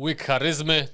łyk charyzmy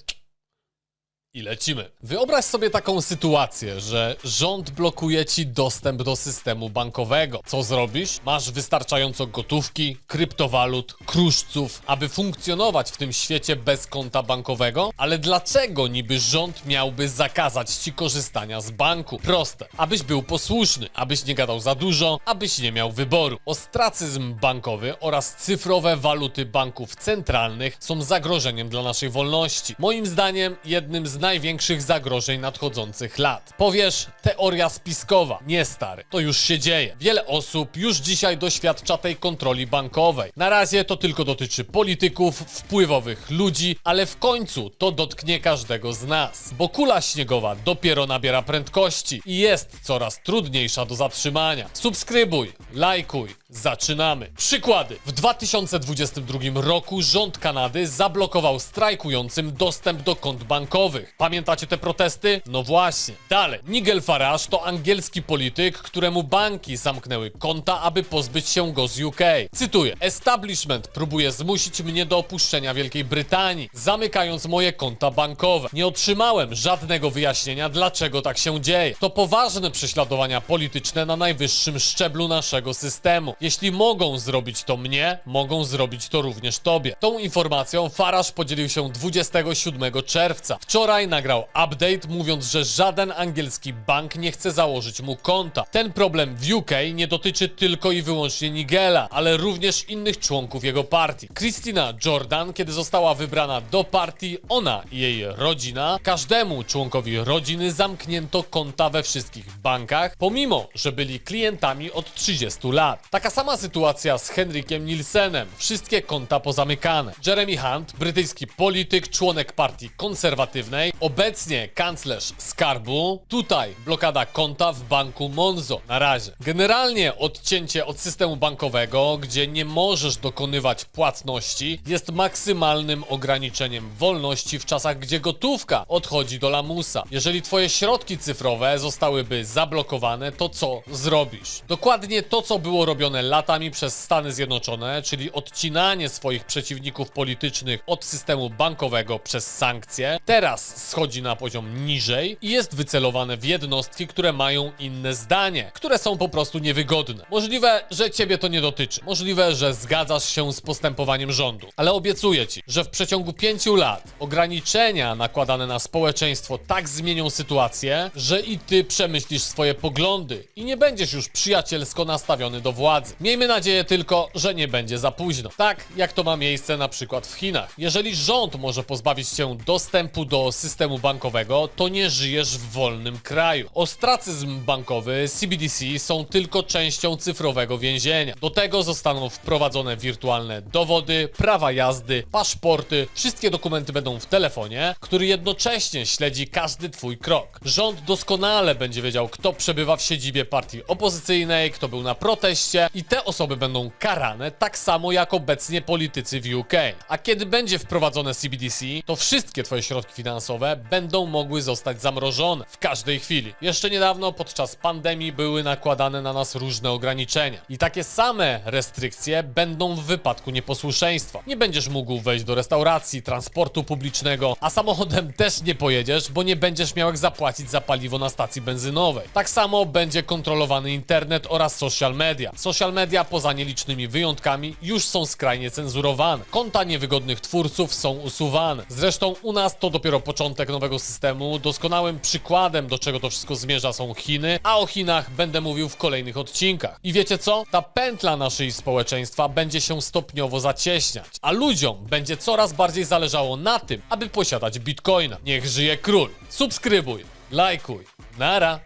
i lecimy. Wyobraź sobie taką sytuację, że rząd blokuje ci dostęp do systemu bankowego. Co zrobisz? Masz wystarczająco gotówki, kryptowalut, kruszców, aby funkcjonować w tym świecie bez konta bankowego? Ale dlaczego niby rząd miałby zakazać ci korzystania z banku? Proste. Abyś był posłuszny, abyś nie gadał za dużo, abyś nie miał wyboru. Ostracyzm bankowy oraz cyfrowe waluty banków centralnych są zagrożeniem dla naszej wolności. Moim zdaniem jednym z największych zagrożeń nadchodzących lat. Powiesz, teoria spiskowa. Nie stary, to już się dzieje. Wiele osób już dzisiaj doświadcza tej kontroli bankowej. Na razie to tylko dotyczy polityków, wpływowych ludzi, ale w końcu to dotknie każdego z nas. Bo kula śniegowa dopiero nabiera prędkości i jest coraz trudniejsza do zatrzymania. Subskrybuj, lajkuj, zaczynamy. Przykłady. W 2022 roku rząd Kanady zablokował strajkującym dostęp do kont bankowych. Pamiętacie te protesty? No właśnie. Dalej. Nigel Farage to angielski polityk, któremu banki zamknęły konta, aby pozbyć się go z UK. Cytuję. Establishment próbuje zmusić mnie do opuszczenia Wielkiej Brytanii, zamykając moje konta bankowe. Nie otrzymałem żadnego wyjaśnienia, dlaczego tak się dzieje. To poważne prześladowania polityczne na najwyższym szczeblu naszego systemu. Jeśli mogą zrobić to mnie, mogą zrobić to również tobie. Tą informacją Farage podzielił się 27 czerwca. Wczoraj nagrał update mówiąc, że żaden angielski bank nie chce założyć mu konta. Ten problem w UK nie dotyczy tylko i wyłącznie Nigela, ale również innych członków jego partii. Christina Jordan, kiedy została wybrana do partii, ona i jej rodzina, każdemu członkowi rodziny zamknięto konta we wszystkich bankach, pomimo, że byli klientami od 30 lat. Taka sama sytuacja z Henrykiem Nielsenem. Wszystkie konta pozamykane. Jeremy Hunt, brytyjski polityk, członek partii konserwatywnej, obecnie kanclerz skarbu. Tutaj blokada konta w banku Monzo. Na razie. Generalnie odcięcie od systemu bankowego, gdzie nie możesz dokonywać płatności, jest maksymalnym ograniczeniem wolności w czasach, gdzie gotówka odchodzi do lamusa. Jeżeli twoje środki cyfrowe zostałyby zablokowane, to co zrobisz? Dokładnie to, co było robione latami przez Stany Zjednoczone, czyli odcinanie swoich przeciwników politycznych od systemu bankowego przez sankcje, teraz schodzi na poziom niżej i jest wycelowane w jednostki, które mają inne zdanie, które są po prostu niewygodne. Możliwe, że ciebie to nie dotyczy. Możliwe, że zgadzasz się z postępowaniem rządu, ale obiecuję ci, że w przeciągu pięciu lat ograniczenia nakładane na społeczeństwo tak zmienią sytuację, że i ty przemyślisz swoje poglądy i nie będziesz już przyjacielsko nastawiony do władzy. Miejmy nadzieję tylko, że nie będzie za późno. Tak jak to ma miejsce na przykład w Chinach. Jeżeli rząd może pozbawić cię dostępu do systemu bankowego, to nie żyjesz w wolnym kraju. Ostracyzm bankowy, CBDC są tylko częścią cyfrowego więzienia. Do tego zostaną wprowadzone wirtualne dowody, prawa jazdy, paszporty. Wszystkie dokumenty będą w telefonie, który jednocześnie śledzi każdy twój krok. Rząd doskonale będzie wiedział, kto przebywa w siedzibie partii opozycyjnej, kto był na proteście i te osoby będą karane tak samo jak obecnie politycy w UK. A kiedy będzie wprowadzone CBDC, to wszystkie twoje środki finansowe będą mogły zostać zamrożone w każdej chwili. Jeszcze niedawno podczas pandemii były nakładane na nas różne ograniczenia. I takie same restrykcje będą w wypadku nieposłuszeństwa. Nie będziesz mógł wejść do restauracji, transportu publicznego, a samochodem też nie pojedziesz, bo nie będziesz miał jak zapłacić za paliwo na stacji benzynowej. Tak samo będzie kontrolowany internet oraz social media. Social media poza nielicznymi wyjątkami już są skrajnie cenzurowane. Konta niewygodnych twórców są usuwane. Zresztą u nas to dopiero początek nowego systemu. Doskonałym przykładem do czego to wszystko zmierza są Chiny, a o Chinach będę mówił w kolejnych odcinkach. I wiecie co? Ta pętla naszej społeczeństwa będzie się stopniowo zacieśniać, a ludziom będzie coraz bardziej zależało na tym, aby posiadać bitcoina. Niech żyje król. Subskrybuj, lajkuj. Nara.